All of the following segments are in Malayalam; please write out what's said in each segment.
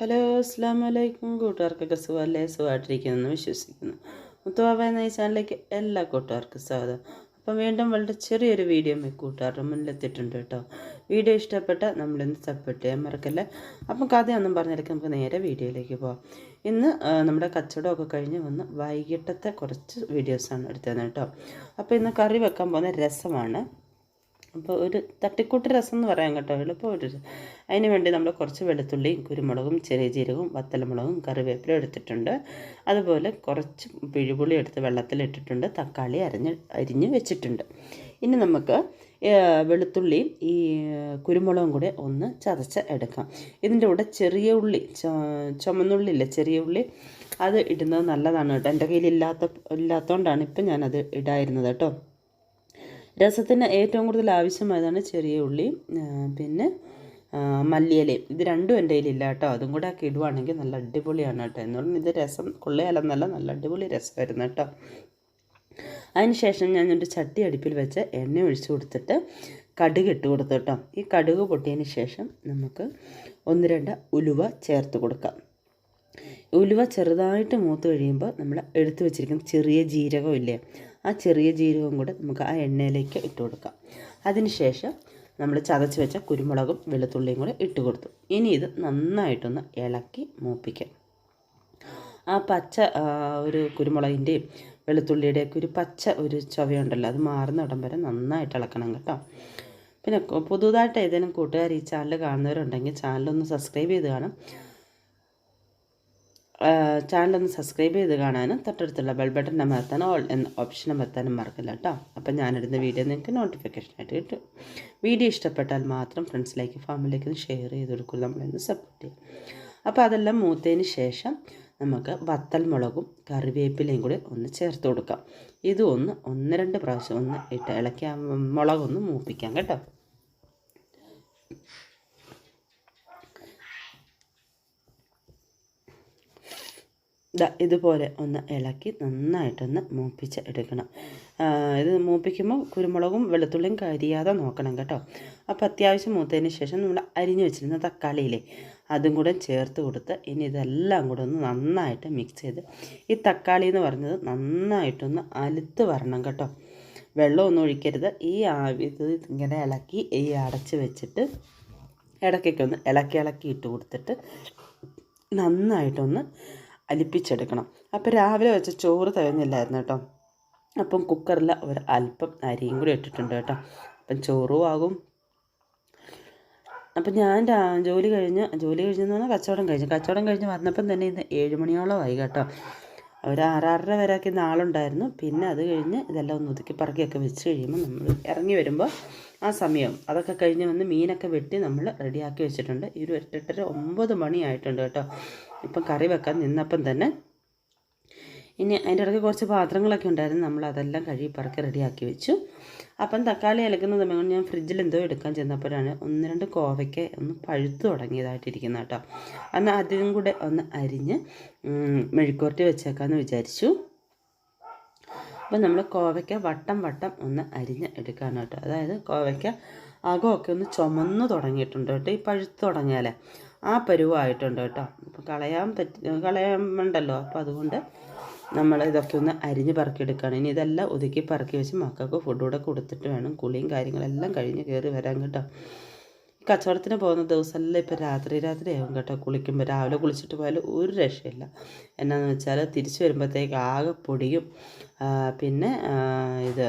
ഹലോ അസ്സാം വലൈക്കും കൂട്ടുകാർക്കൊക്കെ സുഖമല്ലേ? സുഖമായിട്ടിരിക്കുന്നെന്ന് വിശ്വസിക്കുന്നു. മുത്തുവാബ എന്ന ഈ ചാനലിലേക്ക് എല്ലാ കൂട്ടുകാർക്കും സ്വാഗതം. അപ്പം വീണ്ടും വളരെ ചെറിയൊരു വീഡിയോ കൂട്ടുകാരുടെ മുന്നിലെത്തിയിട്ടുണ്ട് കേട്ടോ. വീഡിയോ ഇഷ്ടപ്പെട്ട നമ്മളിന്ന് സപ്പോർട്ട് ചെയ്യാൻ മറക്കല്ലേ? അപ്പം കഥയൊന്നും പറഞ്ഞിടയ്ക്ക് നമുക്ക് നേരെ വീഡിയോയിലേക്ക് പോവാം. ഇന്ന് നമ്മുടെ കച്ചവടമൊക്കെ കഴിഞ്ഞ് വന്ന് വൈകിട്ടത്തെ കുറച്ച് വീഡിയോസാണ് എടുത്തത് കേട്ടോ. അപ്പോൾ ഇന്ന് കറി വെക്കാൻ പോകുന്ന രസമാണ് അപ്പോൾ ഒരു തട്ടിക്കൂട്ട് രസം എന്ന് പറയാം കേട്ടോ എളുപ്പം ഒരു രസം. അതിന് വേണ്ടി നമ്മൾ കുറച്ച് വെളുത്തുള്ളിയും കുരുമുളകും ചെറിയ ജീരകവും വത്തലമുളകും കറിവേപ്പിലും എടുത്തിട്ടുണ്ട്. അതുപോലെ കുറച്ച് പിഴിപുളി എടുത്ത് വെള്ളത്തിലിട്ടിട്ടുണ്ട് തക്കാളി അരിഞ്ഞ് അരിഞ്ഞ് വെച്ചിട്ടുണ്ട്. ഇനി നമുക്ക് വെളുത്തുള്ളിയും ഈ കുരുമുളകും കൂടെ ഒന്ന് ചതച്ച് എടുക്കാം. ഇതിന്റെ കൂടെ ചെറിയ ഉള്ളി ചുമന്നുള്ളി ചുമന്നുള്ളില്ലേ ചെറിയ ഉള്ളി അത് ഇടുന്നത് നല്ലതാണ് കേട്ടോ. എന്റെ കയ്യിൽ ഇല്ലാത്ത ഇല്ലാത്തതുകൊണ്ടാണ് ഇപ്പം ഞാനത് ഇടായിരുന്നത് കേട്ടോ. രസത്തിന് ഏറ്റവും കൂടുതൽ ആവശ്യമായതാണ് ചെറിയ ഉള്ളി പിന്നെ മല്ലിയിലയും ഇത് രണ്ടും എന്റെ കയ്യിലില്ല കേട്ടോ. അതും കൂടെ ഒക്കെ ഇടുവാണെങ്കിൽ നല്ല അടിപൊളിയാണ് കേട്ടോ. എന്ന് പറഞ്ഞാൽ ഇത് രസം കൊള്ളയാലെന്നല്ല നല്ല അടിപൊളി രസമായിരുന്നു കേട്ടോ. അതിന് ശേഷം ഞാൻ ഒരു ചട്ടി അടുപ്പിൽ വെച്ച് എണ്ണ ഒഴിച്ച് കൊടുത്തിട്ട് കടുക് ഇട്ട് കൊടുത്തു കേട്ടോ. ഈ കടുക് പൊട്ടിയതിന് ശേഷം നമുക്ക് ഒന്ന് രണ്ട് ഉലുവ ചേർത്ത് കൊടുക്കാം. ഉലുവ ചെറുതായിട്ട് മൂത്ത് കഴിയുമ്പോൾ നമ്മൾ എടുത്തു വെച്ചിരിക്കുന്ന ചെറിയ ജീരകം ഇല്ലേ ആ ചെറിയ ജീരകം കൂടെ നമുക്ക് ആ എണ്ണയിലേക്ക് ഇട്ട് കൊടുക്കാം. അതിനുശേഷം നമ്മൾ ചതച്ച് വെച്ച കുരുമുളകും വെളുത്തുള്ളിയും കൂടെ ഇട്ട് കൊടുത്തു. ഇനി ഇത് നന്നായിട്ടൊന്ന് ഇളക്കി മൂപ്പിക്കാം. ആ പച്ച ഒരു കുരുമുളകിന്റെയും വെളുത്തുള്ളിയുടെയൊക്കെ ഒരു പച്ച ഒരു ചുവയുണ്ടല്ലോ അത് മാറുന്ന ഇടം വരെ നന്നായിട്ട് ഇളക്കണം കേട്ടോ. പിന്നെ പുതുതായിട്ട് ഏതെങ്കിലും കൂട്ടുകാർ ഈ ചാനൽ കാണുന്നവരുണ്ടെങ്കിൽ ചാനലൊന്ന് സബ്സ്ക്രൈബ് ചെയ്ത് കാണാം. ചാനലൊന്ന് സബ്സ്ക്രൈബ് ചെയ്ത് കാണാനും തൊട്ടടുത്തുള്ള ബെൽ ബട്ടൺ അമർത്താനും ഓൾ എന്ന ഓപ്ഷൻ അമർത്താനും മറക്കില്ല കേട്ടോ അപ്പം ഞാനിടുന്ന വീഡിയോ നിങ്ങൾക്ക് നോട്ടിഫിക്കേഷനായിട്ട് കിട്ടും. വീഡിയോ ഇഷ്ടപ്പെട്ടാൽ മാത്രം ഫ്രണ്ട്സിലേക്ക് ഫാമിലിലേക്ക് ഷെയർ ചെയ്ത് കൊടുക്കും. നമ്മളൊന്ന് സപ്പോർട്ട് ചെയ്യും. അപ്പോൾ അതെല്ലാം മൂത്തതിന് ശേഷം നമുക്ക് വത്തൽ മുളകും കറിവേപ്പിലയും കൂടി ഒന്ന് ചേർത്ത് കൊടുക്കാം. ഇത് ഒന്ന് ഒന്ന് രണ്ട് പ്രാവശ്യം ഒന്ന് ഇട്ട് ഇളക്കി മുളകൊന്ന് മൂപ്പിക്കാം കേട്ടോ. ഇതുപോലെ ഒന്ന് ഇളക്കി നന്നായിട്ടൊന്ന് മൂപ്പിച്ച് എടുക്കണം. ഇത് മൂപ്പിക്കുമ്പോൾ കുരുമുളകും വെളുത്തുള്ളിയും കരിയാതെ നോക്കണം കേട്ടോ. അപ്പോൾ അത്യാവശ്യം മൂത്തതിന് ശേഷം നമ്മൾ അരിഞ്ഞു വെച്ചിരുന്ന തക്കാളിയില്ലേ അതും കൂടെ ചേർത്ത് കൊടുത്ത് ഇനി ഇതെല്ലാം കൂടെ ഒന്ന് നന്നായിട്ട് മിക്സ് ചെയ്ത് ഈ തക്കാളി എന്ന് പറഞ്ഞത് നന്നായിട്ടൊന്ന് അലുത്ത് വരണം കേട്ടോ. വെള്ളമൊന്നും ഒഴിക്കരുത്. ഈ ആവി ഇത് ഇങ്ങനെ ഇളക്കി ഈ അടച്ച് വെച്ചിട്ട് ഇടയ്ക്കൊക്കെ ഒന്ന് ഇളക്കി ഇളക്കി ഇട്ട് കൊടുത്തിട്ട് നന്നായിട്ടൊന്ന് അലിപ്പിച്ചെടുക്കണം. അപ്പോൾ രാവിലെ വെച്ച ചോറ് തികഞ്ഞില്ലായിരുന്നു കേട്ടോ. അപ്പം കുക്കറിൽ ഒരു അല്പം അരിയും കൂടി ഇട്ടിട്ടുണ്ട് കേട്ടോ. അപ്പം ചോറും ആകും. അപ്പം ഞാൻ ജോലി കഴിഞ്ഞ് ജോലി കഴിഞ്ഞെന്ന് പറഞ്ഞാൽ കച്ചവടം കഴിഞ്ഞു. കച്ചവടം കഴിഞ്ഞ് വന്നപ്പം തന്നെ ഇന്ന് ഏഴ് മണിയോളമായി കേട്ടോ. ഒരു ആറാറര വരെയൊക്കെ നാളുണ്ടായിരുന്നു പിന്നെ അത് കഴിഞ്ഞ് ഇതെല്ലാം ഒന്ന് ഒതുക്കി പറക്കിയൊക്കെ വെച്ച് കഴിയുമ്പോൾ നമ്മൾ ഇറങ്ങി വരുമ്പോൾ ആ സമയം അതൊക്കെ കഴിഞ്ഞ് വന്ന് മീനൊക്കെ വെട്ടി നമ്മൾ റെഡിയാക്കി വെച്ചിട്ടുണ്ട്. ഈ ഒരു എട്ടെട്ടര ഒമ്പത് മണിയായിട്ടുണ്ട് കേട്ടോ. ഇപ്പം കറി വെക്കാൻ നിന്നപ്പം തന്നെ. ഇനി അതിന്റെ ഇടയ്ക്ക് കുറച്ച് പാത്രങ്ങളൊക്കെ ഉണ്ടായിരുന്നു. നമ്മൾ അതെല്ലാം കഴുകി പറക്കി റെഡിയാക്കി വെച്ചു. അപ്പം തക്കാളി അലക്കുന്ന സമയം ഞാൻ ഫ്രിഡ്ജിൽ എന്തോ എടുക്കാൻ ചെന്നപ്പോഴാണ് ഒന്ന് രണ്ട് കോവയ്ക്ക ഒന്ന് പഴുത്തു തുടങ്ങിയതായിട്ടിരിക്കുന്ന കേട്ടോ. എന്നാൽ അതിനും കൂടെ ഒന്ന് അരിഞ്ഞ് മെഴുക്കുവരട്ടി വെച്ചേക്കാമെന്ന് വിചാരിച്ചു. അപ്പം നമ്മൾ കോവയ്ക്ക വട്ടം വട്ടം ഒന്ന് അരിഞ്ഞ് എടുക്കാൻ കേട്ടോ. അതായത് കോവയ്ക്ക അകമൊക്കെ ഒന്ന് ചുമന്ന് തുടങ്ങിയിട്ടുണ്ട് കേട്ടോ ഈ പഴുത്ത് തുടങ്ങിയാലേ. ആ പരുവായിട്ടുണ്ട് കേട്ടോ. അപ്പം കളയാൻ പറ്റ കളയാൻ ഉണ്ടല്ലോ അപ്പോൾ അതുകൊണ്ട് നമ്മൾ ഇതൊക്കെ ഒന്ന് അരിഞ്ഞ് പറക്കിയെടുക്കുകയാണ്. ഇനി ഇതെല്ലാം ഒതുക്കി പറക്കി വെച്ച് മക്കൾക്ക് ഫുഡ് കൂടെ കൊടുത്തിട്ട് വേണം കുളിയും കാര്യങ്ങളെല്ലാം കഴിഞ്ഞ് കയറി വരാൻ കേട്ടോ. കച്ചവടത്തിന് പോകുന്ന ദിവസമെല്ലാം ഇപ്പോൾ രാത്രി രാത്രി ആവും കേട്ടോ കുളിക്കുമ്പോൾ. രാവിലെ കുളിച്ചിട്ട് പോയാലും ഒരു രക്ഷയില്ല. എന്നാന്ന് വെച്ചാൽ തിരിച്ചു വരുമ്പോഴത്തേക്ക് ആകെ പൊടിയും പിന്നെ ഇത്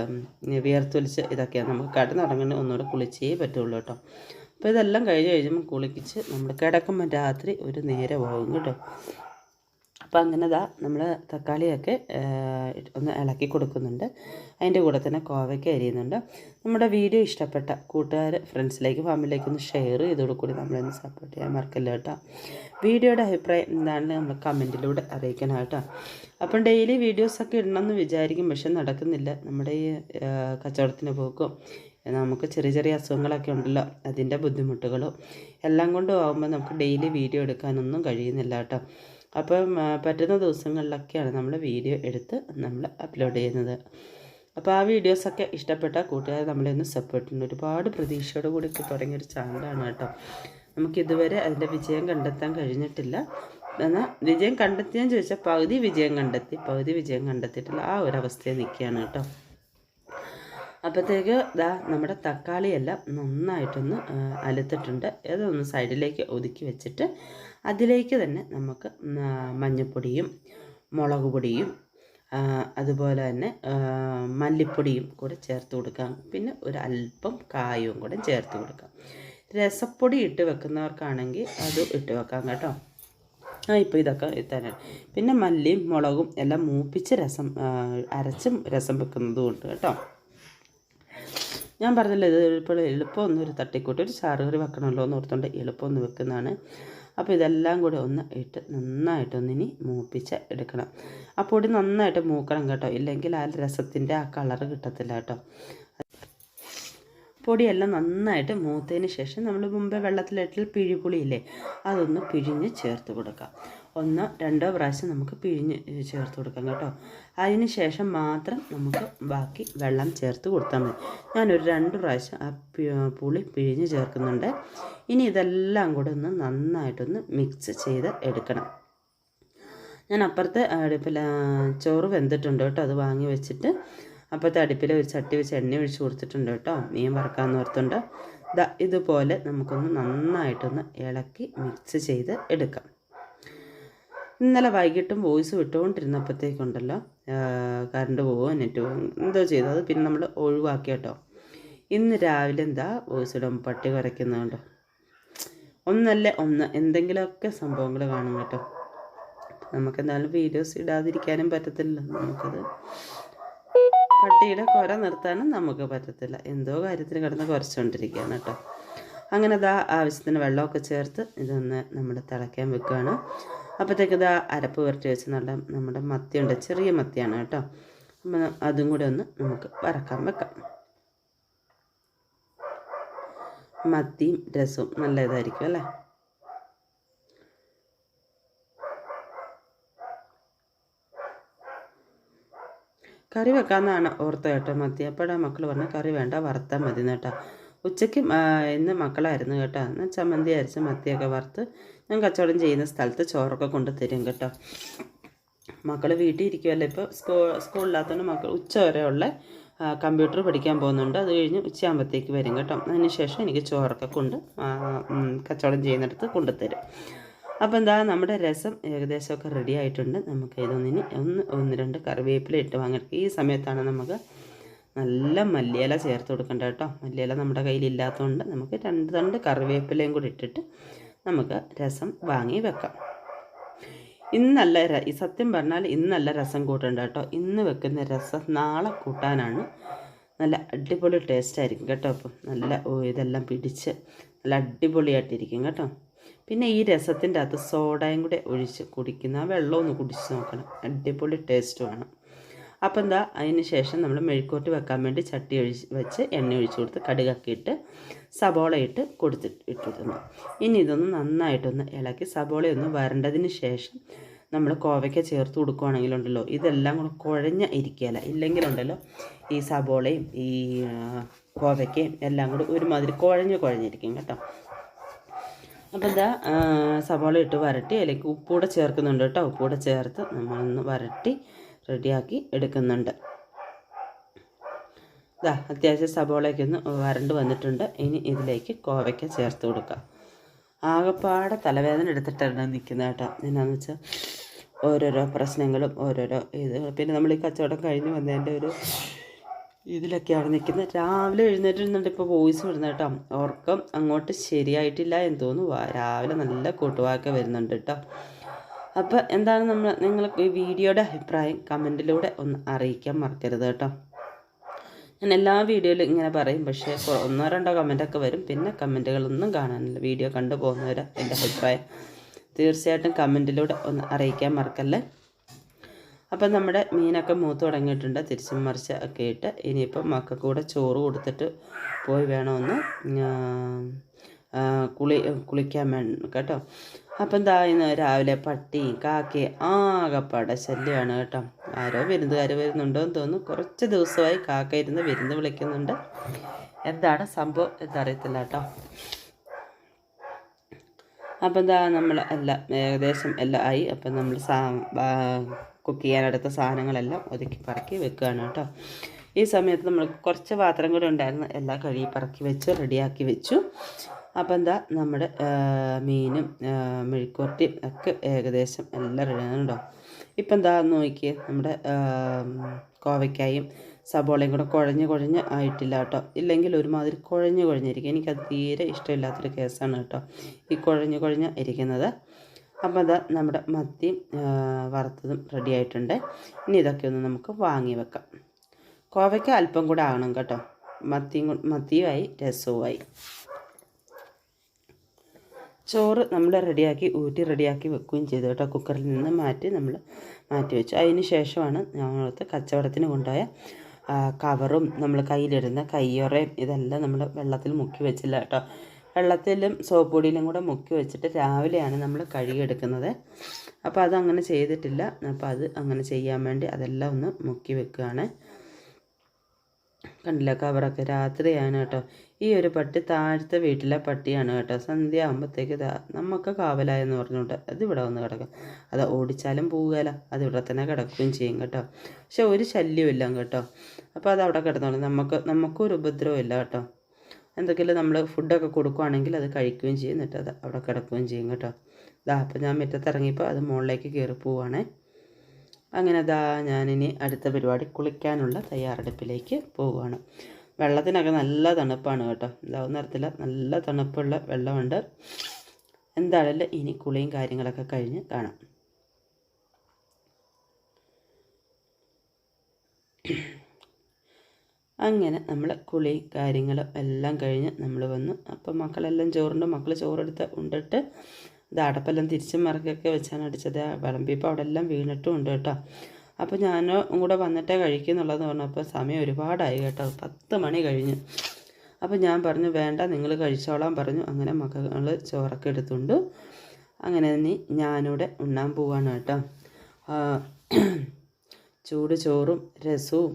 വിയർത്തൊലിച്ച് ഇതൊക്കെയാണ്. നമുക്ക് കിടന്നുറങ്ങണ ഒന്നുകൂടെ കുളിച്ചേ പറ്റുള്ളൂ കേട്ടോ. അപ്പോൾ ഇതെല്ലാം കഴിഞ്ഞ് കഴിയുമ്പോൾ കുളിപ്പിച്ച് നമ്മൾ കിടക്കുമ്പോൾ രാത്രി ഒരു നേരമാകും കേട്ടോ. അപ്പോൾ അങ്ങനെ ദാ നമ്മൾ തക്കാളിയൊക്കെ ഒന്ന് ഇളക്കി കൊടുക്കുന്നുണ്ട്. അതിന്റെ കൂടെ തന്നെ കോവയ്ക്ക് അരിയുന്നുണ്ട്. നമ്മുടെ വീഡിയോ ഇഷ്ടപ്പെട്ട കൂട്ടുകാർ ഫ്രണ്ട്സിലേക്ക് ഫാമിലിയിലേക്ക് ഒന്ന് ഷെയർ ചെയ്തോടു കൂടി നമ്മളൊന്ന് സപ്പോർട്ട് ചെയ്യാൻ മറക്കല്ല കേട്ടോ. വീഡിയോയുടെ അഭിപ്രായം എന്താണെന്ന് നമ്മൾ കമന്റിലൂടെ അറിയിക്കണം കേട്ടോ. അപ്പം ഡെയിലി വീഡിയോസൊക്കെ ഇടണമെന്ന് വിചാരിക്കും പക്ഷെ നടക്കുന്നില്ല. നമ്മുടെ ഈ കച്ചവടത്തിന് പോക്കും നമുക്ക് ചെറിയ ചെറിയ അസുഖങ്ങളൊക്കെ ഉണ്ടല്ലോ അതിന്റെ ബുദ്ധിമുട്ടുകളും എല്ലാം കൊണ്ടും ആകുമ്പോൾ നമുക്ക് ഡെയിലി വീഡിയോ എടുക്കാനൊന്നും കഴിയുന്നില്ല കേട്ടോ. അപ്പം പറ്റുന്ന ദിവസങ്ങളിലൊക്കെയാണ് നമ്മൾ വീഡിയോ എടുത്ത് നമ്മൾ അപ്ലോഡ് ചെയ്യുന്നത്. അപ്പോൾ ആ വീഡിയോസൊക്കെ ഇഷ്ടപ്പെട്ട കൂട്ടുകാർ നമ്മളെ ഒന്ന് സപ്പോർട്ട് ചെയ്യുന്നു ഒരുപാട് പ്രതീക്ഷയോട് കൂടി തുടങ്ങിയൊരു ചാനലാണ് കേട്ടോ. നമുക്കിതുവരെ അതിന്റെ വിജയം കണ്ടെത്താൻ കഴിഞ്ഞിട്ടില്ല. എന്നാൽ വിജയം കണ്ടെത്തിയെന്ന് ചോദിച്ചാൽ പകുതി വിജയം കണ്ടെത്തി പകുതി വിജയം കണ്ടെത്തിയിട്ടില്ല ആ ഒരു അവസ്ഥയിൽ നിൽക്കുകയാണ് കേട്ടോ. അപ്പോഴത്തേക്ക് ദാ നമ്മുടെ തക്കാളിയെല്ലാം നന്നായിട്ടൊന്ന് അലുത്തിട്ടുണ്ട്. അതൊന്ന് സൈഡിലേക്ക് ഒതുക്കി വെച്ചിട്ട് അതിലേക്ക് തന്നെ നമുക്ക് മഞ്ഞൾപ്പൊടിയും മുളക് പൊടിയും അതുപോലെ തന്നെ മല്ലിപ്പൊടിയും കൂടെ ചേർത്ത് കൊടുക്കാം. പിന്നെ ഒരു അല്പം കായവും കൂടെ ചേർത്ത് കൊടുക്കാം. രസപ്പൊടി ഇട്ട് വെക്കുന്നവർക്കാണെങ്കിൽ അത് ഇട്ട് വെക്കാം കേട്ടോ. ആ ഇപ്പോൾ ഇതൊക്കെ തന്നെ പിന്നെ മല്ലിയും മുളകും എല്ലാം മൂപ്പിച്ച് രസം അരച്ചും രസം വെക്കുന്നതും ഉണ്ട് കേട്ടോ. ഞാൻ പറഞ്ഞല്ലോ ഇത് ഇപ്പോൾ എളുപ്പമൊന്നും ഒരു തട്ടിക്കൂട്ടി ഒരു ചാറുകറി വെക്കണമല്ലോ എന്ന് ഓർത്തുകൊണ്ട് എളുപ്പമൊന്നും വെക്കുന്നതാണ്. അപ്പോൾ ഇതെല്ലാം കൂടി ഒന്ന് ഇട്ട് നന്നായിട്ടൊന്നിനി മൂപ്പിച്ച് എടുക്കണം. ആ പൊടി നന്നായിട്ട് മൂക്കണം കേട്ടോ. ഇല്ലെങ്കിൽ ആ രസത്തിന്റെ ആ കളറ് കിട്ടത്തില്ല കേട്ടോ. പൊടിയെല്ലാം നന്നായിട്ട് മൂത്തതിന് ശേഷം നമ്മൾ മുമ്പേ വെള്ളത്തിലിട്ടിൽ പിഴിപുളിയില്ലേ അതൊന്ന് പിഴിഞ്ഞ് ചേർത്ത് കൊടുക്കാം. ഒന്നോ രണ്ടോ പ്രാവശ്യം നമുക്ക് പിഴിഞ്ഞ് ചേർത്ത് കൊടുക്കാം കേട്ടോ. അതിന് ശേഷം മാത്രം നമുക്ക് ബാക്കി വെള്ളം ചേർത്ത് കൊടുത്താൽ മതി. ഞാനൊരു രണ്ട് പ്രാവശ്യം ആ പുളി പിഴിഞ്ഞ് ചേർക്കുന്നുണ്ട്. ഇനി ഇതെല്ലാം കൂടെ ഒന്ന് നന്നായിട്ടൊന്ന് മിക്സ് ചെയ്ത് എടുക്കണം. ഞാൻ അപ്പുറത്തെ അടുപ്പിൽ ചോറ് വെന്തിട്ടുണ്ട് കേട്ടോ. അത് വാങ്ങി വെച്ചിട്ട് അപ്പുറത്തെ അടുപ്പിൽ ഒരു ചട്ടി വെച്ച് എണ്ണ ഒഴിച്ച് കൊടുത്തിട്ടുണ്ട് കേട്ടോ. മീൻ വറക്കാമെന്ന് ഓർത്തുണ്ട്. ഇതുപോലെ നമുക്കൊന്ന് നന്നായിട്ടൊന്ന് ഇളക്കി മിക്സ് ചെയ്ത് എടുക്കാം. ഇന്നലെ വൈകിട്ടും വോയിസ് വിട്ടുകൊണ്ടിരുന്നപ്പോഴത്തേക്കുണ്ടല്ലോ കറണ്ട് പോകുമോ നെറ്റ് പോകും എന്തോ ചെയ്തു അത് പിന്നെ നമ്മൾ ഒഴിവാക്കി കേട്ടോ ഇന്ന് രാവിലെ എന്താ വോയിസ് ഇടും? പട്ടി കുറയ്ക്കുന്നുണ്ടോ ഒന്നല്ല ഒന്ന്. എന്തെങ്കിലുമൊക്കെ സംഭവങ്ങൾ കാണും കേട്ടോ. നമുക്ക് എന്തായാലും വീഡിയോസ് ഇടാതിരിക്കാനും പറ്റത്തില്ല. നമുക്കത് പട്ടിയുടെ കുര നിർത്താനും നമുക്ക് പറ്റത്തില്ല. എന്തോ കാര്യത്തിന് കിടന്ന് കുറച്ചുകൊണ്ടിരിക്കുകയാണ് കേട്ടോ. അങ്ങനെ ദാ ആവശ്യത്തിന് വെള്ളമൊക്കെ ചേർത്ത് ഇതൊന്ന് നമ്മൾ തിളയ്ക്കാൻ വെക്കുകയാണ്. അപ്പോഴത്തേക്ക് ഇത് അരപ്പ് പുരട്ടി വെച്ച് നല്ല നമ്മുടെ മത്തിയുണ്ട്. ചെറിയ മത്തിയാണ് കേട്ടോ. അപ്പം അതും കൂടെ ഒന്ന് നമുക്ക് വറക്കാൻ വെക്കാം. മത്തിയും രസവും നല്ല ഇതായിരിക്കും അല്ലേ? കറി വെക്കാമെന്നാണ് ഓർത്ത കേട്ടോ മത്തി. അപ്പോഴാണ് മക്കൾ പറഞ്ഞാൽ കറി വേണ്ട വറുത്താൽ മതി കേട്ടോ. ഉച്ചയ്ക്ക് ഇന്ന് മക്കളായിരുന്നു കേട്ടോ. എന്നാൽ ചമ്മന്തി അരച്ച് മത്തിയൊക്കെ വറുത്ത് ഞാൻ കച്ചവടം ചെയ്യുന്ന സ്ഥലത്ത് ചോറൊക്കെ കൊണ്ട് തരും കേട്ടോ. മക്കൾ വീട്ടിൽ ഇരിക്കുമല്ലോ ഇപ്പോൾ സ്കൂൾ സ്കൂളില്ലാത്തതുകൊണ്ട് മക്കൾ ഉച്ച വരെയുള്ള കമ്പ്യൂട്ടർ പഠിക്കാൻ പോകുന്നുണ്ട്. അത് കഴിഞ്ഞ് ഉച്ചയാകുമ്പോഴത്തേക്ക് വരും കേട്ടോ. അതിന് ശേഷം എനിക്ക് ചോറൊക്കെ കൊണ്ട് കച്ചവടം ചെയ്യുന്നിടത്ത് കൊണ്ടുതരും അപ്പോൾ എന്താ നമ്മുടെ രസം ഏകദേശമൊക്കെ റെഡി ആയിട്ടുണ്ട്. നമുക്ക് ഇതൊന്നിനി ഒന്ന് ഒന്ന് രണ്ട് കറിവേപ്പില ഇട്ട് വാങ്ങണം. ഈ സമയത്താണ് നമുക്ക് നല്ല മല്ലിയില ചേർത്ത് കൊടുക്കേണ്ട കേട്ടോ. മല്ലിയില നമ്മുടെ കയ്യിലില്ലാത്തതുകൊണ്ട് നമുക്ക് രണ്ട് തണ്ട് കറിവേപ്പിലയും കൂടി ഇട്ടിട്ട് നമുക്ക് രസം വാങ്ങി വെക്കാം. ഇന്നല്ല സത്യം പറഞ്ഞാൽ ഇന്നല്ല രസം കൂട്ടേണ്ട കേട്ടോ. ഇന്ന് വെക്കുന്ന രസം നാളെ കൂട്ടാനാണ്. നല്ല അടിപൊളി ടേസ്റ്റ് ആയിരിക്കും കേട്ടോ അപ്പം. നല്ല ഇതെല്ലാം പിടിച്ച് നല്ല അടിപൊളിയായിട്ടിരിക്കും കേട്ടോ. പിന്നെ ഈ രസത്തിന്റെ അകത്ത് സോഡയും കൂടെ ഒഴിച്ച് കുടിക്കുന്ന വെള്ളമൊന്ന് കുടിച്ച് നോക്കണം. അടിപൊളി ടേസ്റ്റുമാണ് അപ്പം എന്താ അതിന് ശേഷം നമ്മൾ മെഴുക്കോട്ട് വെക്കാൻ വേണ്ടി ചട്ടി ഒഴിച്ച് വെച്ച് എണ്ണ ഒഴിച്ച് കൊടുത്ത് കടുകൊക്കെ ഇട്ട് സബോള ഇട്ട് കൊടുത്തിട്ട് ഇട്ടിരുന്നു ഇനി ഇതൊന്ന് നന്നായിട്ടൊന്ന് ഇളക്കി സബോളയൊന്ന് വരണ്ടതിന് ശേഷം നമ്മൾ കോവയ്ക്ക ചേർത്ത് കൊടുക്കുകയാണെങ്കിലുണ്ടല്ലോ ഇതെല്ലാം കൂടെ കുഴഞ്ഞ ഇരിക്കുകയില്ല. ഇല്ലെങ്കിലുണ്ടല്ലോ ഈ സബോളയും ഈ കോവയ്ക്കയും എല്ലാം കൂടെ ഒരുമാതിരി കുഴഞ്ഞ് കുഴഞ്ഞിരിക്കും കേട്ടോ. അപ്പോൾ എന്താ സവാള ഇട്ട് വരട്ടി അതിലേക്ക് ഉപ്പൂടെ ചേർക്കുന്നുണ്ട് കേട്ടോ. ഉപ്പൂടെ ചേർത്ത് നമ്മളൊന്ന് വരട്ടി റെഡിയാക്കി എടുക്കുന്നുണ്ട്. ഇതാ അത്യാവശ്യം സബോളയൊക്കെ ഒന്ന് വരണ്ട് വന്നിട്ടുണ്ട്. ഇനി ഇതിലേക്ക് കോവയ്ക്ക ചേർത്ത് കൊടുക്കാം. ആകെപ്പാടെ തലവേദന എടുത്തിട്ടാണ് നിൽക്കുന്നത് കേട്ടോ. എന്നാന്ന് വെച്ചാൽ ഓരോരോ പ്രശ്നങ്ങളും ഓരോരോ ഇത്. പിന്നെ നമ്മൾ ഈ കച്ചവടം കഴിഞ്ഞ് വന്നതിന്റെ ഒരു ഇതിലൊക്കെയാണ് നിൽക്കുന്നത്. രാവിലെ എഴുന്നേറ്റിരുന്നുണ്ട് ഇപ്പോൾ വോയിസ് വരുന്നത് കേട്ടോ. ഉറക്കം അങ്ങോട്ട് ശരിയായിട്ടില്ല എന്ന് തോന്നുന്നു. രാവിലെ നല്ല കൂട്ടുവാക്ക വരുന്നുണ്ട് കേട്ടോ. അപ്പോൾ എന്താണ് നമ്മൾ നിങ്ങൾക്ക് വീഡിയോയുടെ അഭിപ്രായം? കമന്റിലൂടെ ഒന്ന് അറിയിക്കാൻ മറക്കരുത് കേട്ടോ. ഞാൻ എല്ലാ വീഡിയോയിലും ഇങ്ങനെ പറയും പക്ഷേ ഒന്നോ രണ്ടോ കമന്റൊക്കെ വരും. പിന്നെ കമന്റുകളൊന്നും കാണാനില്ല. വീഡിയോ കണ്ടു പോകുന്നവരെ എന്റെ അഭിപ്രായം. തീർച്ചയായിട്ടും കമന്റിലൂടെ ഒന്ന് അറിയിക്കാൻ മറക്കല്ലേ? അപ്പം നമ്മുടെ മീനൊക്കെ മൂത്ത് തുടങ്ങിയിട്ടുണ്ട്. തിരിച്ചും മറിച്ച് ഒക്കെ ഇട്ട് ഇനിയിപ്പം മക്കൾക്ക് കൂടെ ചോറ് കൊടുത്തിട്ട് പോയി വേണമെന്ന് കുളി കുളിക്കാൻ വേണം കേട്ടോ. അപ്പം ഇന്ന് രാവിലെ പട്ടി കാക്കി ആകെപ്പാടെ ശല്യമാണ് കേട്ടോ. ആരോ വിരുന്നുകാർ വരുന്നുണ്ടോ എന്ന് തോന്നുന്നു. കുറച്ച് ദിവസമായി കാക്ക ഇരുന്ന് വിരുന്ന് വിളിക്കുന്നുണ്ട്. എന്താണ് സംഭവം എന്നറിയത്തില്ല കേട്ടോ. അപ്പം എന്താ നമ്മൾ എല്ലാം ഏകദേശം എല്ലാം ആയി. അപ്പം നമ്മൾ സാ കുക്ക് ചെയ്യാനെടുത്ത സാധനങ്ങളെല്ലാം ഒതുക്കി പറക്കി വെക്കുകയാണ് കേട്ടോ. ഈ സമയത്ത് നമ്മൾ കുറച്ച് പാത്രം കൂടെ ഉണ്ടായിരുന്നു. എല്ലാം കഴുകി പറക്കി വെച്ച് റെഡിയാക്കി വെച്ചു. അപ്പോൾ എന്താ നമ്മുടെ മീനും മെഴുക്കുവരട്ടിയും ഒക്കെ ഏകദേശം എല്ലാം റെഡിയാണ് കേട്ടോ ഇപ്പം എന്താ നോക്കിയേ നമ്മുടെ കോവയ്ക്കായും സബോളയും കൂടെ കുഴഞ്ഞ് കുഴഞ്ഞ് ആയിട്ടില്ല കേട്ടോ ഇല്ലെങ്കിൽ ഒരുമാതിരി കുഴഞ്ഞ് കുഴഞ്ഞിരിക്കും. എനിക്കത് തീരെ ഇഷ്ടമില്ലാത്തൊരു കേസാണ് കേട്ടോ ഈ കുഴഞ്ഞ് കുഴഞ്ഞ് ഇരിക്കുന്നത്. അപ്പോൾ അതാ നമ്മുടെ മത്തിയും വറുത്തതും റെഡി ആയിട്ടുണ്ട്. ഇനി ഇതൊക്കെ ഒന്ന് നമുക്ക് വാങ്ങി വെക്കാം. കോവയ്ക്ക് അല്പം കൂടെ ആകണം കേട്ടോ. മത്തിയും മത്തിയുമായി രസവുമായി. ചോറ് നമ്മൾ റെഡിയാക്കി ഊറ്റി റെഡിയാക്കി വെക്കുകയും ചെയ്തു കേട്ടോ. കുക്കറിൽ നിന്ന് മാറ്റി നമ്മൾ മാറ്റി വെച്ചു. അതിന് ശേഷമാണ് ഞങ്ങൾക്ക് കച്ചവടത്തിന് കൊണ്ടുപോയ കവറും നമ്മൾ കയ്യിലിടുന്ന കയ്യൊറയും ഇതെല്ലാം നമ്മൾ വെള്ളത്തിൽ മുക്കി വെച്ചില്ല കേട്ടോ. വെള്ളത്തിലും സോപ്പ് പൊടിയിലും കൂടെ മുക്കി വെച്ചിട്ട് രാവിലെയാണ് നമ്മൾ കഴുകിയെടുക്കുന്നത്. അപ്പോൾ അതങ്ങനെ ചെയ്തിട്ടില്ല. അപ്പോൾ അത് അങ്ങനെ ചെയ്യാൻ വേണ്ടി അതെല്ലാം ഒന്ന് മുക്കി വെക്കുകയാണ്. കണ്ടില്ല? കവറൊക്കെ രാത്രിയാണ് കേട്ടോ. ഈ ഒരു പട്ടി താഴത്തെ വീട്ടിലെ പട്ടിയാണ് കേട്ടോ. സന്ധ്യ ആകുമ്പോഴത്തേക്ക് നമുക്ക് കാവലായെന്ന് പറഞ്ഞുകൊണ്ട് അതിവിടെ വന്ന് കിടക്കും. അത് ഓടിച്ചാലും പോവുകയില്ല അതിവിടെ തന്നെ കിടക്കുകയും ചെയ്യും കേട്ടോ. പക്ഷെ ഒരു ശല്യമില്ല കേട്ടോ. അപ്പോൾ അത് അവിടെ കിടന്നോളും. നമുക്ക് നമുക്കൊരു ഉപദ്രവം ഇല്ല കേട്ടോ. എന്തെങ്കിലും നമ്മൾ ഫുഡൊക്കെ കൊടുക്കുവാണെങ്കിൽ അത് കഴിക്കുകയും ചെയ്യും. എന്നിട്ട് അത് അവിടെ കിടക്കുകയും ചെയ്യും കേട്ടോ. ഇതാ അപ്പം ഞാൻ മുറ്റത്ത് ഇറങ്ങിയപ്പോൾ അത് മുകളിലേക്ക് കയറി പോവുകയാണേ അങ്ങനെ ദാ ഞാനിനി അടുത്ത പരിപാടി കുളിക്കാനുള്ള തയ്യാറെടുപ്പിലേക്ക് പോവുകയാണ്. വെള്ളത്തിനൊക്കെ നല്ല തണുപ്പാണ് കേട്ടോ. ഇതാവുന്ന തരത്തില്ല നല്ല തണുപ്പുള്ള വെള്ളമുണ്ട്. എന്തായാലും ഇനി കുളിയും കാര്യങ്ങളൊക്കെ കഴിഞ്ഞ് കാണാം. അങ്ങനെ നമ്മൾ കുളി കാര്യങ്ങളും എല്ലാം കഴിഞ്ഞ് നമ്മൾ വന്നു അപ്പം മക്കളെല്ലാം ചോറുണ്ട് മക്കൾ ചോറെടുത്ത് ഉണ്ടിട്ട് ഇത് അടപ്പെല്ലാം തിരിച്ചും മറക്കൊക്കെ വെച്ചാണ് അടിച്ചത്. വിളമ്പിയപ്പോൾ അവിടെ എല്ലാം വീണിട്ടും ഉണ്ട് കേട്ടോ. അപ്പോൾ ഞാനും കൂടെ വന്നിട്ടേ കഴിക്കുന്നുള്ളത് പറഞ്ഞപ്പോൾ സമയം ഒരുപാടായി കേട്ടോ. പത്ത് മണി കഴിഞ്ഞു. അപ്പോൾ ഞാൻ പറഞ്ഞു വേണ്ട നിങ്ങൾ കഴിച്ചോളാൻ പറഞ്ഞു. അങ്ങനെ മക്കൾ ചോറൊക്കെ എടുത്തുണ്ട്. അങ്ങനെ നീ ഞാനിവിടെ ഉണ്ണാൻ പോവാണ് കേട്ടോ. ചൂട് ചോറും രസവും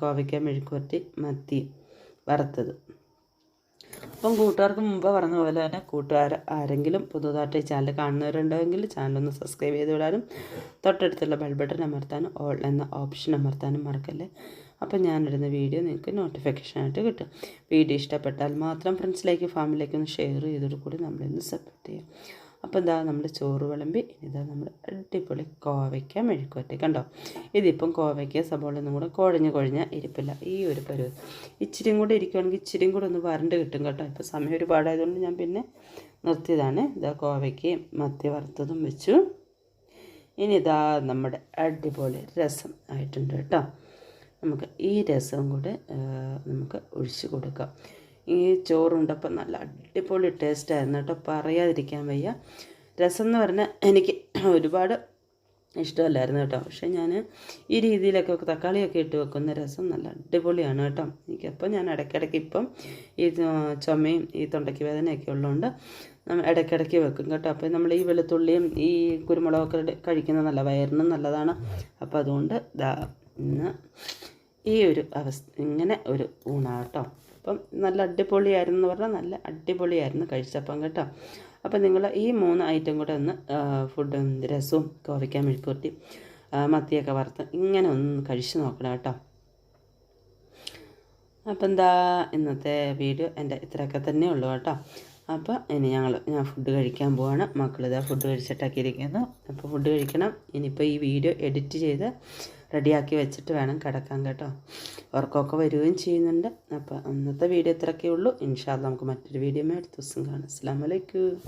കോവയ്ക്ക മെഴുക്കുവരട്ടി മത്തി വറുത്തത്. അപ്പം കൂട്ടുകാർക്ക് മുമ്പ് പറഞ്ഞ പോലെ തന്നെ കൂട്ടുകാർ ആരെങ്കിലും പുതുതായിട്ട് ഈ ചാനൽ കാണുന്നവരുണ്ടെങ്കിൽ ചാനലൊന്ന് സബ്സ്ക്രൈബ് ചെയ്ത് വിടാനും തൊട്ടടുത്തുള്ള ബെൽ അമർത്താനും ഓൾ എന്ന ഓപ്ഷൻ അമർത്താനും മറക്കല്ലേ. അപ്പം ഞാനിടുന്ന വീഡിയോ നിങ്ങൾക്ക് നോട്ടിഫിക്കേഷനായിട്ട് കിട്ടും. വീഡിയോ ഇഷ്ടപ്പെട്ടാൽ മാത്രം ഫ്രണ്ട്സിലേക്ക് ഫാമിലിലേക്ക് ഒന്ന് ഷെയർ ചെയ്തോടുകൂടി നമ്മളൊന്ന് സപ്പോർട്ട് ചെയ്യാം. അപ്പോൾ ഇതാ നമ്മുടെ ചോറ് വിളമ്പി ഇതാ നമ്മൾ അടിപൊളി കോവയ്ക്ക മെഴുക്കുവരട്ടി കണ്ടോ? ഇതിപ്പം കോവയ്ക്ക സബോളൊന്നും കൂടെ കുഴഞ്ഞ് കുഴഞ്ഞ ഇരിപ്പില്ല. ഈ ഒരു പരുവം. ഇച്ചിരിയും കൂടെ ഇരിക്കുവാണെങ്കിൽ ഇച്ചിരിയും കൂടെ ഒന്ന് വരണ്ട് കിട്ടും കേട്ടോ. ഇപ്പോൾ സമയം ഒരുപാടായതുകൊണ്ട് ഞാൻ പിന്നെ നിർത്തിയതാണ്. ഇതാ കോവയ്ക്കയും മത്തി വറുത്തതും വെച്ചു. ഇനി ഇതാ നമ്മുടെ അടിപൊളി രസം ആയിട്ടുണ്ട് കേട്ടോ. നമുക്ക് ഈ രസവും കൂടെ നമുക്ക് ഒഴിച്ച് കൊടുക്കാം. ഈ ചോറുണ്ടപ്പം നല്ല അടിപൊളി ടേസ്റ്റായിരുന്നു കേട്ടോ. പറയാതിരിക്കാൻ വയ്യ. രസം എന്ന് പറഞ്ഞാൽ എനിക്ക് ഒരുപാട് ഇഷ്ടമല്ലായിരുന്നു കേട്ടോ. പക്ഷേ ഞാൻ ഈ രീതിയിലൊക്കെ തക്കാളിയൊക്കെ ഇട്ട് വെക്കുന്ന രസം നല്ല അടിപൊളിയാണ് കേട്ടോ. എനിക്കപ്പോൾ ഞാൻ ഇടയ്ക്കിടയ്ക്ക് ഇപ്പം ഈ ചുമയും ഈ തൊണ്ടയ്ക്ക് വേദനയൊക്കെ ഉള്ളതുകൊണ്ട് നമ്മൾ ഇടയ്ക്കിടയ്ക്ക് വെക്കും കേട്ടോ. അപ്പോൾ നമ്മൾ ഈ വെളുത്തുള്ളിയും ഈ കുരുമുളകൊക്കെ കഴിക്കുന്നത് നല്ല വയറിന് നല്ലതാണ്. അപ്പോൾ അതുകൊണ്ട് ഇന്ന് ഈ ഒരു അവസ്ഥ ഇങ്ങനെ ഒരു ഊണാണ് കേട്ടോ. അപ്പം നല്ല അടിപൊളിയായിരുന്നു എന്ന് പറഞ്ഞാൽ നല്ല അടിപൊളിയായിരുന്നു കഴിച്ചപ്പം കേട്ടോ. അപ്പം നിങ്ങൾ ഈ മൂന്ന് ഐറ്റം കൂടെ ഒന്ന് ഫുഡ് രസവും കോവയ്ക്കാൻ മെഴുക്കുവരട്ടി മത്തിയൊക്കെ വറുത്ത് ഇങ്ങനെ ഒന്ന് കഴിച്ച് നോക്കണം കേട്ടോ. അപ്പം എന്താ ഇന്നത്തെ വീഡിയോ എന്റെ ഇത്രയൊക്കെ തന്നെ ഉള്ളൂ കേട്ടോ. അപ്പോൾ ഇനി ഞങ്ങൾ ഞാൻ ഫുഡ് കഴിക്കാൻ പോവാണ്. മക്കളിതാ ഫുഡ് കഴിച്ചിട്ടാക്കിയിരിക്കുന്നു അപ്പോൾ ഫുഡ് കഴിക്കണം. ഇനിയിപ്പോൾ ഈ വീഡിയോ എഡിറ്റ് ചെയ്ത് റെഡിയാക്കി വെച്ചിട്ട് വേണം കിടക്കാൻ കേട്ടോ. ഉറക്കമൊക്കെ വരികയും ചെയ്യുന്നുണ്ട്. അപ്പോൾ അന്നത്തെ വീഡിയോ ഇത്രയൊക്കെ ഉള്ളൂ. ഇൻഷാല്ല നമുക്ക് മറ്റൊരു വീഡിയോ അടുത്ത ദിവസം കാണാം. അസ്സാം വലൈക്കും